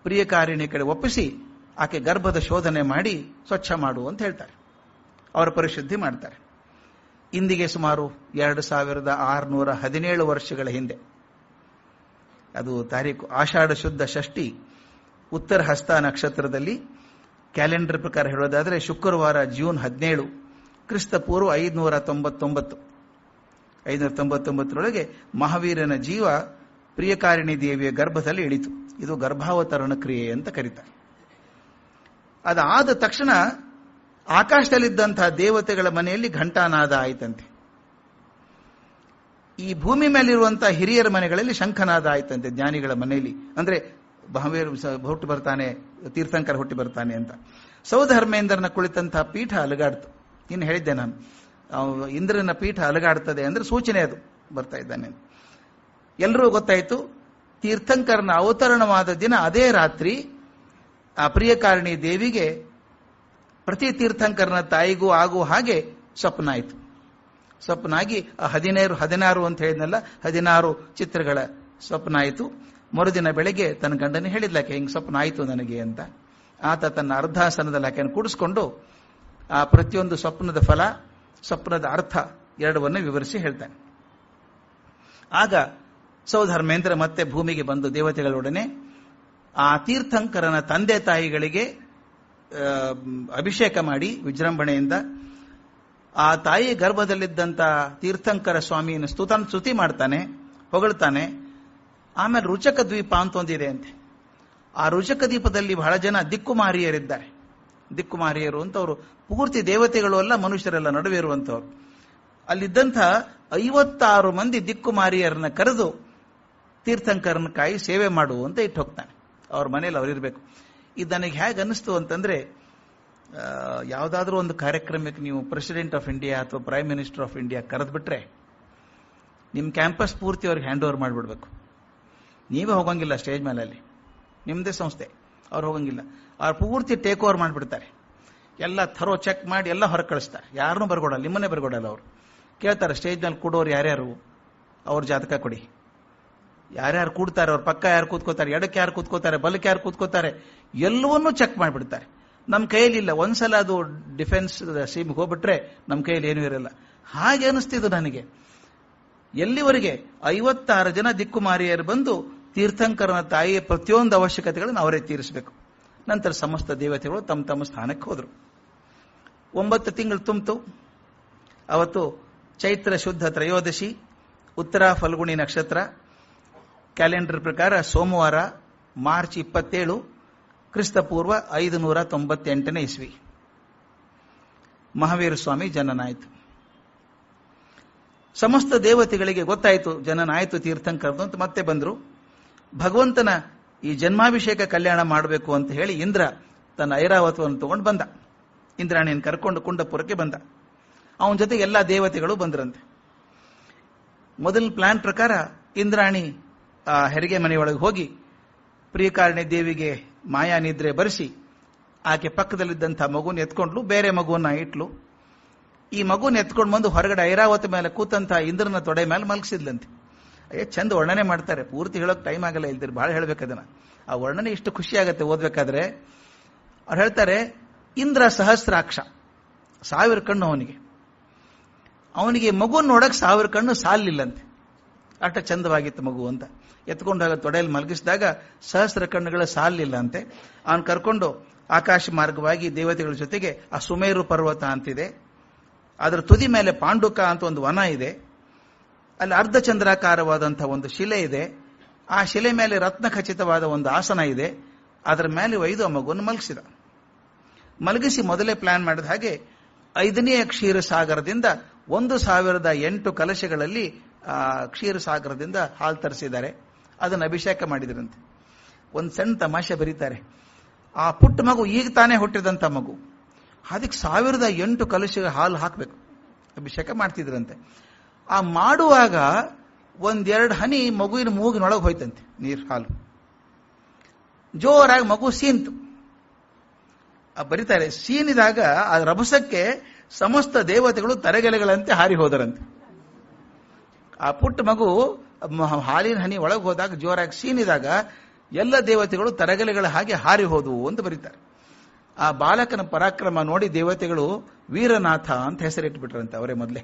ಪ್ರಿಯಕಾರಿಣಿ ಕಡೆ ಒಪ್ಪಿಸಿ, ಆಕೆ ಗರ್ಭದ ಶೋಧನೆ ಮಾಡಿ ಸ್ವಚ್ಛ ಮಾಡು ಅಂತ ಹೇಳ್ತಾರೆ. ಅವರ ಪರಿಶುದ್ಧಿ ಮಾಡ್ತಾರೆ. ಇಂದಿಗೆ ಸುಮಾರು ಎರಡು ಸಾವಿರದ ಆರುನೂರ ಹದಿನೇಳು ವರ್ಷಗಳ ಹಿಂದೆ, ಅದು ತಾರೀಕು ಆಷಾಢ ಶುದ್ಧ ಷಷ್ಠಿ, ಉತ್ತರ ಹಸ್ತ ನಕ್ಷತ್ರದಲ್ಲಿ ಕ್ಯಾಲೆಂಡರ್ ಪ್ರಕಾರ ಹೇಳೋದಾದ್ರೆ ಶುಕ್ರವಾರ ಜೂನ್ ಹದಿನೇಳು ಕ್ರಿಸ್ತ ಪೂರ್ವ ಐದುನೂರ ತೊಂಬತ್ತೊಂಬತ್ತು ಐದುನೂರ ತೊಂಬತ್ತೊಂಬತ್ತರೊಳಗೆ ಮಹಾವೀರನ ಜೀವ ಪ್ರಿಯಕಾರಿಣಿ ದೇವಿಯ ಗರ್ಭದಲ್ಲಿ ಇಳಿತು. ಇದು ಗರ್ಭಾವತರಣ ಕ್ರಿಯೆ ಅಂತ ಕರೀತಾರೆ. ಅದಾದ ತಕ್ಷಣ ಆಕಾಶದಲ್ಲಿದ್ದಂತಹ ದೇವತೆಗಳ ಮನೆಯಲ್ಲಿ ಘಂಟಾನಾದ ಆಯ್ತಂತೆ. ಈ ಭೂಮಿ ಮೇಲಿರುವಂತಹ ಹಿರಿಯರ ಮನೆಗಳಲ್ಲಿ ಶಂಖನಾದ ಆಯ್ತಂತೆ ಜ್ಞಾನಿಗಳ ಮನೆಯಲ್ಲಿ. ಅಂದ್ರೆ ಮಹಾವೀರ ಹುಟ್ಟಿ ಬರ್ತಾನೆ, ತೀರ್ಥಂಕರ ಹುಟ್ಟಿ ಬರ್ತಾನೆ ಅಂತ. ಸೌಧರ್ಮೇಂದ್ರನ ಕುಳಿತಂತಹ ಪೀಠ ಅಲುಗಾಡ್ತು. ಇನ್ನು ಹೇಳಿದ್ದೆ ನಾನು. ಇಂದ್ರನ ಪೀಠ ಅಲುಗಾಡ್ತದೆ ಅಂದ್ರೆ ಸೂಚನೆ ಅದು ಬರ್ತಾ ಇದ್ದಾನೆ. ಎಲ್ಲರೂ ಗೊತ್ತಾಯ್ತು, ತೀರ್ಥಂಕರನ ಅವತರಣವಾದ ದಿನ ಅದೇ ರಾತ್ರಿ ಆ ಪ್ರಿಯಕಾರಿಣಿ ದೇವಿಗೆ ಪ್ರತಿ ತೀರ್ಥಂಕರನ ತಾಯಿಗೂ ಆಗುವ ಹಾಗೆ ಸ್ವಪ್ನ ಆಯಿತು ಸ್ವಪ್ನ ಆಗಿ ಆ ಹದಿನೈದು ಹದಿನಾರು ಅಂತ ಹೇಳಿದ್ನಲ್ಲ, ಹದಿನಾರು ಚಿತ್ರಗಳ ಸ್ವಪ್ನ ಆಯಿತು ಮರುದಿನ ಬೆಳಗ್ಗೆ ತನ್ನ ಗಂಡನೇ ಹೇಳಿದ್ಲಾಕೆ ಹಿಂಗೆ ಸ್ವಪ್ನ ಆಯಿತು ನನಗೆ? ಅಂತ. ಆತ ತನ್ನ ಅರ್ಧಾಸನದಲ್ಲಿ ಆಕೆಯನ್ನು ಕೂಡಿಸ್ಕೊಂಡು ಆ ಪ್ರತಿಯೊಂದು ಸ್ವಪ್ನದ ಫಲ, ಸ್ವಪ್ನದ ಅರ್ಥ ಎರಡವನ್ನು ವಿವರಿಸಿ ಹೇಳ್ತಾನೆ. ಆಗ ಸೌಧರ್ಮೇಂದ್ರ ಮತ್ತೆ ಭೂಮಿಗೆ ಬಂದು ದೇವತೆಗಳೊಡನೆ ಆ ತೀರ್ಥಂಕರನ ತಂದೆ ತಾಯಿಗಳಿಗೆ ಅಭಿಷೇಕ ಮಾಡಿ ವಿಜೃಂಭಣೆಯಿಂದ ಆ ತಾಯಿ ಗರ್ಭದಲ್ಲಿದ್ದಂತ ತೀರ್ಥಂಕರ ಸ್ವಾಮಿಯನ್ನು ಸ್ತುತನ್ ಸ್ತುತಿ ಮಾಡ್ತಾನೆ, ಹೊಗಳ್ತಾನೆ. ಆಮೇಲೆ ರುಚಕ ದ್ವೀಪ ಅಂತ ಒಂದಿದೆ ಅಂತೆ. ಆ ರುಚಕ ದ್ವೀಪದಲ್ಲಿ ಬಹಳ ಜನ ದಿಕ್ಕುಮಾರಿಯರಿದ್ದಾರೆ. ದಿಕ್ಕುಮಾರಿಯರು ಅಂತ ಅವರು ಪೂರ್ತಿ ದೇವತೆಗಳು ಅಲ್ಲ, ಮನುಷ್ಯರೆಲ್ಲ ನಡುವೆ ಇರುವಂತವ್ರು. ಅಲ್ಲಿದ್ದಂಥ ಐವತ್ತಾರು ಮಂದಿ ದಿಕ್ಕುಮಾರಿಯರನ್ನ ಕರೆದು ತೀರ್ಥಂಕರನ ಕಾಯಿ ಸೇವೆ ಮಾಡು ಅಂತ ಇಟ್ಟು ಹೋಗ್ತಾನೆ. ಅವ್ರ ಮನೇಲಿ ಅವರಿರ್ಬೇಕು ಇದು ನನಗೆ ಹೇಗೆ ಅನ್ನಿಸ್ತು ಅಂತಂದ್ರೆ ಯಾವುದಾದ್ರೂ ಒಂದು ಕಾರ್ಯಕ್ರಮಕ್ಕೆ ನೀವು ಪ್ರೆಸಿಡೆಂಟ್ ಆಫ್ ಇಂಡಿಯಾ ಅಥವಾ ಪ್ರೈಮ್ ಮಿನಿಸ್ಟರ್ ಆಫ್ ಇಂಡಿಯಾ ಕರೆದ್ಬಿಟ್ರೆ, ನಿಮ್ಮ ಕ್ಯಾಂಪಸ್ ಪೂರ್ತಿ ಅವ್ರಿಗೆ ಹ್ಯಾಂಡ್ ಓವರ್ ಮಾಡಿಬಿಡ್ಬೇಕು. ನೀವೇ ಹೋಗಂಗಿಲ್ಲ ಸ್ಟೇಜ್ ಮೇಲೆ ಅಲ್ಲಿ ನಿಮ್ಮದೇ ಸಂಸ್ಥೆ. ಅವ್ರು ಹೋಗಂಗಿಲ್ಲ. ಅವ್ರು ಪೂರ್ತಿ ಟೇಕ್ ಓವರ್ ಮಾಡಿಬಿಡ್ತಾರೆ. ಎಲ್ಲ ಥರೋ ಚೆಕ್ ಮಾಡಿ ಎಲ್ಲ ಹೊರ ಕಳಿಸ್ತಾರೆ. ಯಾರನ್ನೂ ಬರ್ಕೊಡಲ್ಲ, ನಿಮ್ಮನ್ನೇ ಬರ್ಕೊಡಲ್ಲ ಅವರು. ಕೇಳ್ತಾರೆ ಸ್ಟೇಜ್ನಲ್ಲಿ ಕೂಡೋರು ಯಾರ್ಯಾರು? ಅವ್ರ ಜಾತಕ ಕೊಡಿ. ಯಾರ್ಯಾರು ಕೂಡ್ತಾರೆ, ಅವ್ರ ಪಕ್ಕ ಯಾರು ಕೂತ್ಕೋತಾರೆ, ಎಡಕ್ಕೆ ಯಾರು ಕೂತ್ಕೋತಾರೆ, ಬಲಕ್ಕೆ ಯಾರು ಕೂತ್ಕೋತಾರೆ, ಎಲ್ಲವನ್ನೂ ಚೆಕ್ ಮಾಡಿಬಿಡ್ತಾರೆ. ನಮ್ಮ ಕೈಯಲ್ಲಿಲ್ಲ ಒಂದ್ಸಲ ಅದು ಡಿಫೆನ್ಸ್ ಸೀಮ್ಗೆ ಹೋಗ್ಬಿಟ್ರೆ ನಮ್ಮ ಕೈಯಲ್ಲಿ ಏನೂ ಇರಲ್ಲ. ಹಾಗೆ ಅನಿಸ್ತಿದ್ದು ನನಗೆ. ಎಲ್ಲಿವರೆಗೆ? ಐವತ್ತಾರು ಜನ ದಿಕ್ಕುಮಾರಿಯರು ಬಂದು ತೀರ್ಥಂಕರನ ತಾಯಿಯ ಪ್ರತಿಯೊಂದು ಅವಶ್ಯಕತೆಗಳನ್ನು ಅವರೇ ತೀರಿಸಬೇಕು. ನಂತರ ಸಮಸ್ತ ದೇವತೆಗಳು ತಮ್ಮ ತಮ್ಮ ಸ್ಥಾನಕ್ಕೆ ಹೋದರು. ಒಂಬತ್ತು ತಿಂಗಳು ತುಂಬಿತು. ಅವತ್ತು ಚೈತ್ರ, ಶುದ್ಧ, ತ್ರಯೋದಶಿ, ಉತ್ತರ ಫಲ್ಗುಣಿ ನಕ್ಷತ್ರ, ಕ್ಯಾಲೆಂಡರ್ ಪ್ರಕಾರ ಸೋಮವಾರ, ಮಾರ್ಚ್ ಇಪ್ಪತ್ತೇಳು, ಕ್ರಿಸ್ತಪೂರ್ವ ಐದು ನೂರ ತೊಂಬತ್ತೆಂಟನೇ ಇಸ್ವಿ. ಮಹಾವೀರ ಸ್ವಾಮಿ ಜನನಾಯಿತು. ಸಮಸ್ತ ದೇವತೆಗಳಿಗೆ ಗೊತ್ತಾಯಿತು, ಜನನಾಯಿತು ತೀರ್ಥಂಕರದು ಅಂತ ಮತ್ತೆ ಬಂದರು. ಭಗವಂತನ ಈ ಜನ್ಮಾಭಿಷೇಕ ಕಲ್ಯಾಣ ಮಾಡಬೇಕು ಅಂತ ಹೇಳಿ ಇಂದ್ರ ತನ್ನ ಐರಾವತವನ್ನು ತಗೊಂಡು ಬಂದ. ಇಂದ್ರಾಣಿಯನ್ನು ಕರ್ಕೊಂಡು ಕುಂಡಪುರಕ್ಕೆ ಬಂದ. ಅವನ ಜೊತೆ ಎಲ್ಲ ದೇವತೆಗಳು ಬಂದ್ರಂತೆ. ಮೊದಲ ಪ್ಲಾನ್ ಪ್ರಕಾರ ಇಂದ್ರಾಣಿ ಆ ಹೆರಿಗೆ ಮನೆಯೊಳಗೆ ಹೋಗಿ ಪ್ರಿಯಕಾರಣಿ ದೇವಿಗೆ ಮಾಯಾ ನಿದ್ರೆ ಬರೆಸಿ ಆಕೆ ಪಕ್ಕದಲ್ಲಿದ್ದಂಥ ಮಗುನ ಎತ್ಕೊಂಡ್ಲು, ಬೇರೆ ಮಗುವನ್ನ ಇಟ್ಲು. ಈ ಮಗುನ ಎತ್ಕೊಂಡು ಬಂದು ಹೊರಗಡೆ ಐರಾವತ ಮೇಲೆ ಕೂತಂತ ಇಂದ್ರನ ತೊಡೆ ಮೇಲೆ ಮಲಗಿಸಿದ್ಲಂತೆ. ಅಯ್ಯ, ಚಂದ ವರ್ಣನೆ ಮಾಡ್ತಾರೆ. ಪೂರ್ತಿ ಹೇಳೋಕೆ ಟೈಮ್ ಆಗಲ್ಲ ಇಲ್ದಿರಿ ಭಾಳ ಹೇಳ್ಬೇಕು ಅದನ್ನ. ಆ ವರ್ಣನೆ ಇಷ್ಟು ಖುಷಿ ಓದಬೇಕಾದ್ರೆ ಓದ್ಬೇಕಾದ್ರೆ. ಅವ್ರು ಹೇಳ್ತಾರೆ, ಇಂದ್ರ ಸಹಸ್ರಾಕ್ಷ, ಸಾವಿರ ಕಣ್ಣು ಅವನಿಗೆ. ಅವನಿಗೆ ಮಗು ನೋಡಕ್ಕೆ ಸಾವಿರ ಕಣ್ಣು ಸಾಲಿಲ್ಲಂತೆ. ಅಷ್ಟ ಚಂದವಾಗಿತ್ತು ಮಗು ಅಂತ. ಎತ್ಕೊಂಡಾಗ ತೊಡೆಯಲ್ಲಿ ಮಲಗಿಸಿದಾಗ ಸಹಸ್ರ ಕಣ್ಣುಗಳ ಸಾಲಿಲ್ಲ ಅಂತೆ ಅವನು ಕರ್ಕೊಂಡು ಆಕಾಶ ಮಾರ್ಗವಾಗಿ ದೇವತೆಗಳ ಜೊತೆಗೆ ಆ ಸುಮೇರು ಪರ್ವತ ಅಂತಿದೆ. ಅದರ ತುದಿ ಮೇಲೆ ಪಾಂಡುಕ ಅಂತ ಒಂದು ವನ ಇದೆ. ಅಲ್ಲಿ ಅರ್ಧ ಚಂದ್ರಾಕಾರವಾದಂತಹ ಒಂದು ಶಿಲೆ ಇದೆ. ಆ ಶಿಲೆ ಮೇಲೆ ರತ್ನ ಖಚಿತವಾದ ಒಂದು ಆಸನ ಇದೆ. ಅದರ ಮೇಲೆ ಒಯ್ದು ಆ ಮಗುವನ್ನು ಮಲಗಿಸಿದ. ಮಲಗಿಸಿ ಮೊದಲೇ ಪ್ಲಾನ್ ಮಾಡಿದ ಹಾಗೆ ಐದನೆಯ ಕ್ಷೀರಸಾಗರದಿಂದ ಒಂದು ಸಾವಿರದ ಎಂಟು ಕಲಶಗಳಲ್ಲಿ ಕ್ಷೀರಸಾಗರದಿಂದ ಹಾಲು ತರಿಸಿದ್ದಾರೆ. ಅದನ್ನು ಅಭಿಷೇಕ ಮಾಡಿದ್ರಂತೆ. ಒಂದು ಸಣ್ಣ ತಮಾಷೆ ಬರೀತಾರೆ. ಆ ಪುಟ್ಟ ಮಗು ಈಗ ತಾನೇ ಹುಟ್ಟಿದಂತ ಮಗು. ಅದಕ್ಕೆ ಸಾವಿರದ ಎಂಟು ಕಲಶ ಹಾಲು ಹಾಕಬೇಕು. ಅಭಿಷೇಕ ಮಾಡ್ತಿದ್ರಂತೆ. ಆ ಮಾಡುವಾಗ ಒಂದೆರಡು ಹನಿ ಮಗುವಿನ ಮೂಗಿನೊಳಗೆ ಹೋಯ್ತಂತೆ, ನೀರು ಹಾಲು. ಜೋರಾಗಿ ಮಗು ಸೀನ್ತು ಆ ಬರೀತಾರೆ, ಸೀನಿದಾಗ ಆ ರಭಸಕ್ಕೆ ಸಮಸ್ತ ದೇವತೆಗಳು ತರಗೆಲೆಗಳಂತೆ ಹಾರಿ ಹೋದರಂತೆ. ಆ ಪುಟ್ಟ ಮಗು ಹಾಲಿನ ಹನಿ ಒಳಗೆ ಹೋದಾಗ, ಜೋರಾಗಿ ಸೀನಿದಾಗ ಎಲ್ಲ ದೇವತೆಗಳು ತರಗೆಲೆಗಳ ಹಾಗೆ ಹಾರಿ ಹೋದವು ಅಂತ ಬರೀತಾರೆ. ಆ ಬಾಲಕನ ಪರಾಕ್ರಮ ನೋಡಿ ದೇವತೆಗಳು ವೀರನಾಥ ಅಂತ ಹೆಸರಿಟ್ಬಿಟ್ರಂತೆ ಅವರೇ ಮೊದಲೇ.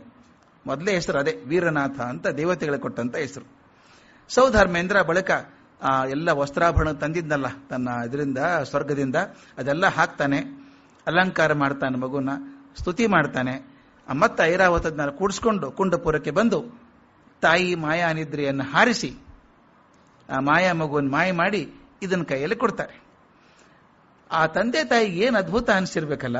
ಮೊದಲೇ ಹೆಸರು ಅದೇ ವೀರನಾಥ ಅಂತ ದೇವತೆಗಳಿಗೆ ಕೊಟ್ಟಂತ ಹೆಸರು. ಸೌಧರ್ಮೇಂದ್ರ ಬಳಿಕ, ಆ, ಎಲ್ಲ ವಸ್ತ್ರಾಭರಣ ತಂದಿದ್ನಲ್ಲ ತನ್ನ ಇದರಿಂದ, ಸ್ವರ್ಗದಿಂದ, ಅದೆಲ್ಲ ಹಾಕ್ತಾನೆ. ಅಲಂಕಾರ ಮಾಡ್ತಾನೆ ಮಗುನ, ಸ್ತುತಿ ಮಾಡ್ತಾನೆ. ಮತ್ತ ಮತ್ತೆ ಐರಾವತದ್ನ ಕೂಡಿಸ್ಕೊಂಡು ಕುಂಡಪುರಕ್ಕೆ ಬಂದು ತಾಯಿ ಮಾಯಾ ನಿದ್ರೆಯನ್ನು ಹಾರಿಸಿ, ಆ, ಮಾಯಾ ಮಗುವನ್ನು ಮಾಯ ಮಾಡಿ ಇದನ್ನ ಕೈಯಲ್ಲಿ ಕೊಡ್ತಾರೆ. ಆ ತಂದೆ ತಾಯಿಗೆ ಏನು ಅದ್ಭುತ ಅನಿಸಿರ್ಬೇಕಲ್ಲ,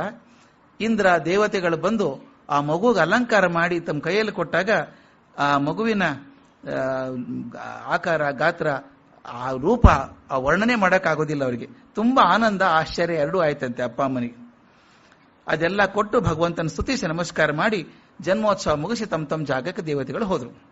ಇಂದ್ರ ದೇವತೆಗಳು ಬಂದು ಆ ಮಗುಗೆ ಅಲಂಕಾರ ಮಾಡಿ ತಮ್ಮ ಕೈಯಲ್ಲಿ ಕೊಟ್ಟಾಗ ಆ ಮಗುವಿನ ಆಕಾರ, ಗಾತ್ರ, ಆ ರೂಪ, ಆ ವರ್ಣನೆ ಮಾಡೋಕ್ಕಾಗೋದಿಲ್ಲ ಅವರಿಗೆ. ತುಂಬಾ ಆನಂದ, ಆಶ್ಚರ್ಯ ಎರಡೂ ಆಯ್ತಂತೆ ಅಪ್ಪ ಅಮ್ಮನಿಗೆ. ಅದೆಲ್ಲ ಕೊಟ್ಟು ಭಗವಂತನ ಸ್ತುತಿಸಿ ನಮಸ್ಕಾರ ಮಾಡಿ ಜನ್ಮೋತ್ಸವ ಮುಗಿಸಿ ತಮ್ಮ ತಮ್ಮ ಜಾಗಕ್ಕೆ ದೇವತೆಗಳು ಹೋದರು.